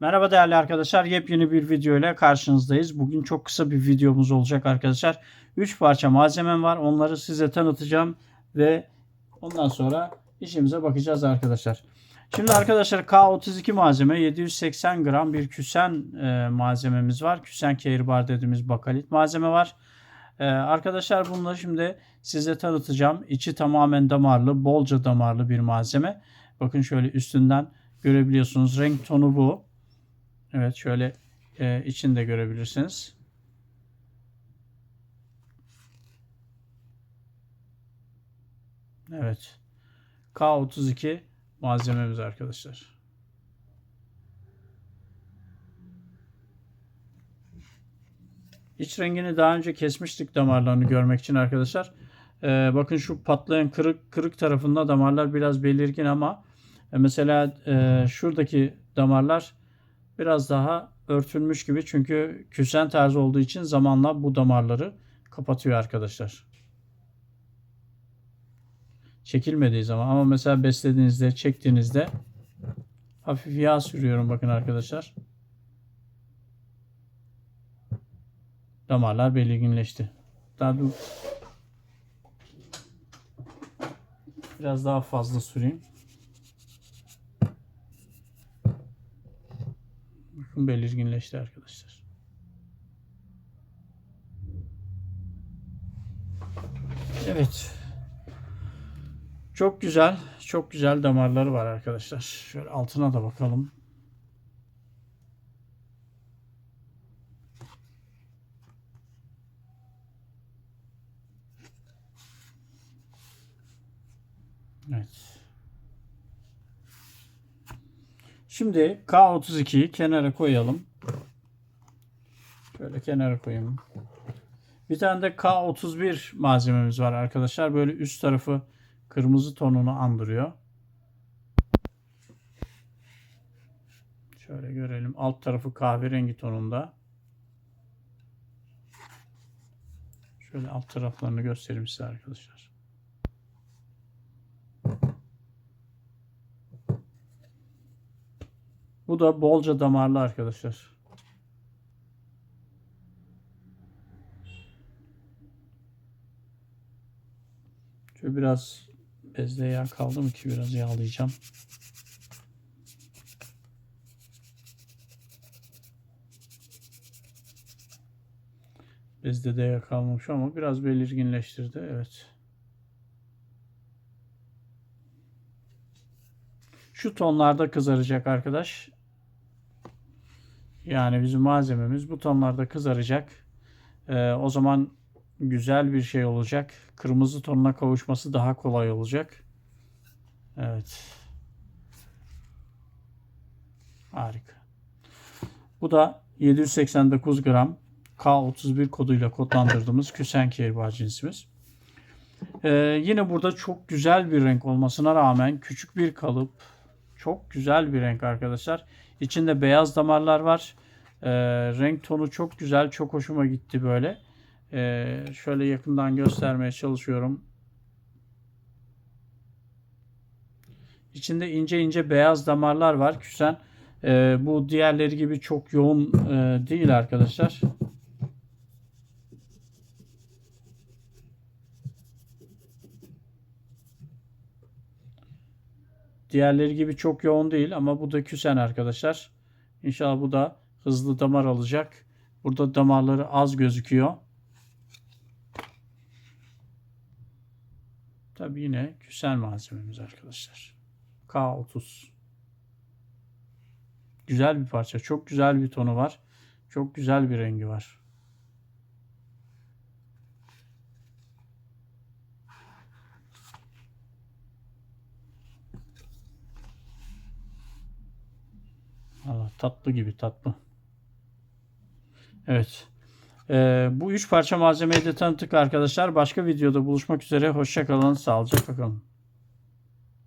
Merhaba değerli arkadaşlar. Yepyeni bir video ile karşınızdayız. Bugün çok kısa bir videomuz olacak arkadaşlar. 3 parça malzemem var. Onları size tanıtacağım ve ondan sonra işimize bakacağız arkadaşlar. Şimdi arkadaşlar K32 malzeme 780 gram bir küsen e, malzememiz var. Küsen kehribar dediğimiz bakalit malzeme var. E, arkadaşlar bunları şimdi size tanıtacağım. İçi tamamen damarlı, bolca damarlı bir malzeme. Bakın şöyle üstünden görebiliyorsunuz. Renk tonu bu. Evet şöyle e, içinde görebilirsiniz. Evet. K32 malzememiz arkadaşlar. İç rengini daha önce kesmiştik damarlarını görmek için arkadaşlar. Ee, bakın şu patlayan kırık kırık tarafında damarlar biraz belirgin ama e, mesela e, şuradaki damarlar biraz daha örtülmüş gibi çünkü küsen tarzı olduğu için zamanla bu damarları kapatıyor arkadaşlar. Çekilmediği zaman ama mesela beslediğinizde, çektiğinizde hafif yağ sürüyorum bakın arkadaşlar. Damarlar belirginleşti. Daha dur. Biraz daha fazla süreyim. Bakın belirginleşti arkadaşlar. Evet. Çok güzel, çok güzel damarları var arkadaşlar. Şöyle altına da bakalım. Evet. Şimdi K32'yi kenara koyalım. Şöyle kenara koyayım. Bir tane de K31 malzememiz var arkadaşlar. Böyle üst tarafı kırmızı tonunu andırıyor. Şöyle görelim. Alt tarafı kahverengi tonunda. Şöyle alt taraflarını göstereyim size arkadaşlar. Bu da bolca damarlı arkadaşlar. Şöyle biraz bezde yağ kaldı mı ki biraz yağlayacağım. Bezde de yağ kalmamış ama biraz belirginleştirdi. Evet. Şu tonlarda kızaracak arkadaş. Yani bizim malzememiz bu tonlarda kızaracak. Ee, o zaman güzel bir şey olacak. Kırmızı tonuna kavuşması daha kolay olacak. Evet. Harika. Bu da 789 gram K31 koduyla kodlandırdığımız küsen kehribar cinsimiz. Ee, yine burada çok güzel bir renk olmasına rağmen küçük bir kalıp çok güzel bir renk arkadaşlar. İçinde beyaz damarlar var. Ee, renk tonu çok güzel. Çok hoşuma gitti böyle. Ee, şöyle yakından göstermeye çalışıyorum. İçinde ince ince beyaz damarlar var. Küsen e, bu diğerleri gibi çok yoğun e, değil arkadaşlar. Diğerleri gibi çok yoğun değil ama bu da küsen arkadaşlar. İnşallah bu da hızlı damar alacak. Burada damarları az gözüküyor. Tabi yine küsen malzememiz arkadaşlar. K30. Güzel bir parça. Çok güzel bir tonu var. Çok güzel bir rengi var. Tatlı gibi tatlı. Evet. Ee, bu üç parça malzemeyi de tanıttık arkadaşlar. Başka videoda buluşmak üzere. Hoşçakalın. Sağlıcakla kalın.